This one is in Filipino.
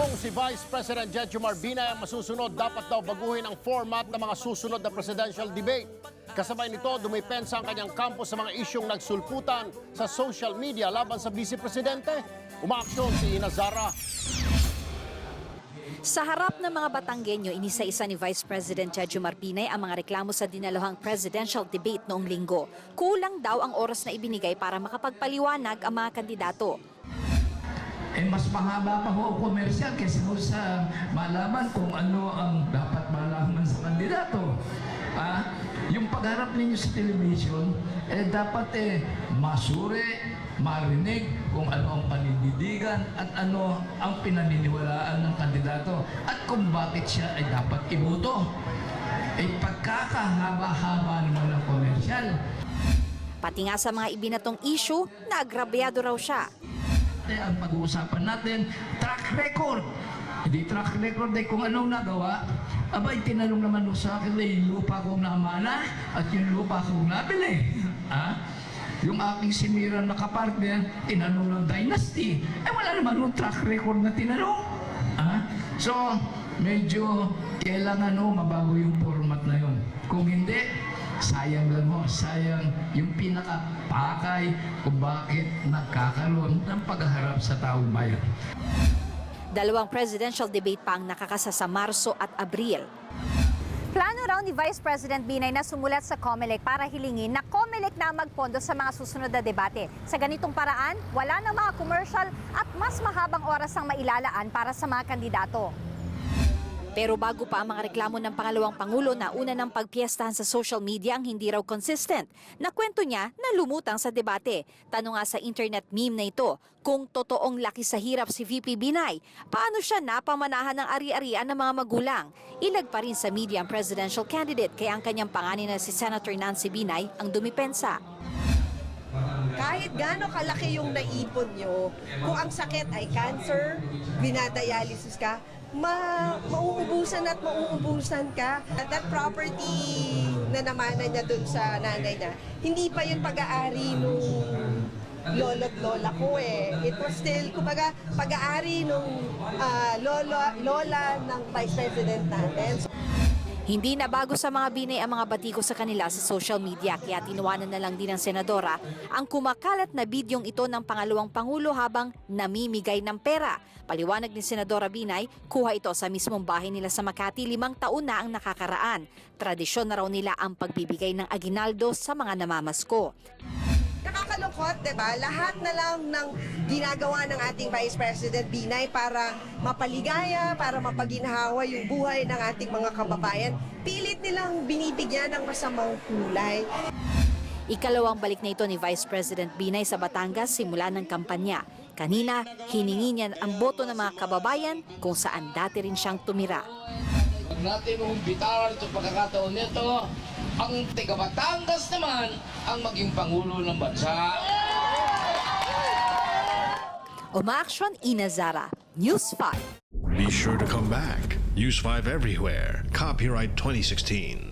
Kung si Vice President Jejomar Binay ang masusunod, dapat daw baguhin ang format ng mga susunod na presidential debate. Kasabay nito, dumipensa ang kanyang kampo sa mga isyong nagsulputan sa social media laban sa Vice Presidente. Umaaksyon si Ina Zara. Sa harap ng mga Batanggenyo, inisa-isa ni Vice President Jejomar Binay ang mga reklamo sa dinaluhang presidential debate noong linggo. Kulang daw ang oras na ibinigay para makapagpaliwanag ang mga kandidato. Eh, mas mahaba pa ho komersyal kaysa ho sa malaman kung ano ang dapat malaman sa kandidato. Ah, yung pagharap ninyo sa television, eh dapat eh masuri, marinig kung ano ang panindidigan at ano ang pinaniniwalaan ng kandidato at kung bakit siya ay dapat iboto. Eh pagkakahaba-haba naman ng komersyal, Pati nga sa mga ibinatong issue, naagrabyado raw siya. Eh, ang pag-uusapan natin, track record. Hindi track record ay kung anong nagawa. Abay, tinanong naman mo sa akin na yung lupa kong namana at yung lupa kong nabili. Ha? Yung aking sinira na kapartner, tinanong ng dynasty. Eh, wala naman yung track record na tinanong. Ha? So, medyo kailangan no, mabago yung format na yon. Kung hindi, sayang lang mo, sayang yung pinakapakay kung bakit nagkakaroon ng pagharap sa taong bayan. Dalawang presidential debate pa ang nakakasa sa Marso at Abril. Plano raw ni Vice President Binay na sumulat sa COMELEC para hilingin na COMELEC na magpondo sa mga susunod na debate. Sa ganitong paraan, wala ng mga commercial at mas mahabang oras ang mailalaan para sa mga kandidato. Pero bago pa ang mga reklamo ng pangalawang pangulo na una ng pagpiestahan sa social media ang hindi raw consistent, nakwento niya na lumutang sa debate. Tanong nga sa internet meme na ito, kung totoong laki sa hirap si VP Binay, paano siya napamanahan ng ari-arian ng mga magulang? Ilag pa rin sa media ang presidential candidate kaya ang kanyang panganin na si Senator Nancy Binay ang dumipensa. kahit gaano kalaki yung naipon nyo, kung ang sakit ay cancer, binadialysis ka, ma mauubusan at mauubusan ka. At that property na namana niya dun sa nanay niya, hindi pa yun pag-aari nung lolo't lola ko eh. It was still, kumbaga, pag-aari nung ah, lolo, lola ng Vice President natin. Hindi na bago sa mga binay ang mga batiko sa kanila sa social media kaya tinuwanan na lang din ng senadora ang kumakalat na bidyong ito ng pangalawang pangulo habang namimigay ng pera. Paliwanag ni Senadora Binay, kuha ito sa mismong bahay nila sa Makati limang taon na ang nakakaraan. Tradisyon na raw nila ang pagbibigay ng aginaldo sa mga namamasko. Nakakalungkot, di ba? Lahat na lang ng ginagawa ng ating Vice President Binay para mapaligaya, para mapaginhawa yung buhay ng ating mga kababayan, pilit nilang binibigyan ng masamang kulay. Ikalawang balik na ito ni Vice President Binay sa Batangas simula ng kampanya. Kanina, hiningi niya ang boto ng mga kababayan kung saan dati rin siyang tumira. Huwag natin umbitar sa pagkakataon nito, ang tiga Batangas naman ang maging Pangulo ng Bansa. Umaaksyon Ina Zara, News 5. Be sure to come back. Use 5 everywhere. Copyright 2016.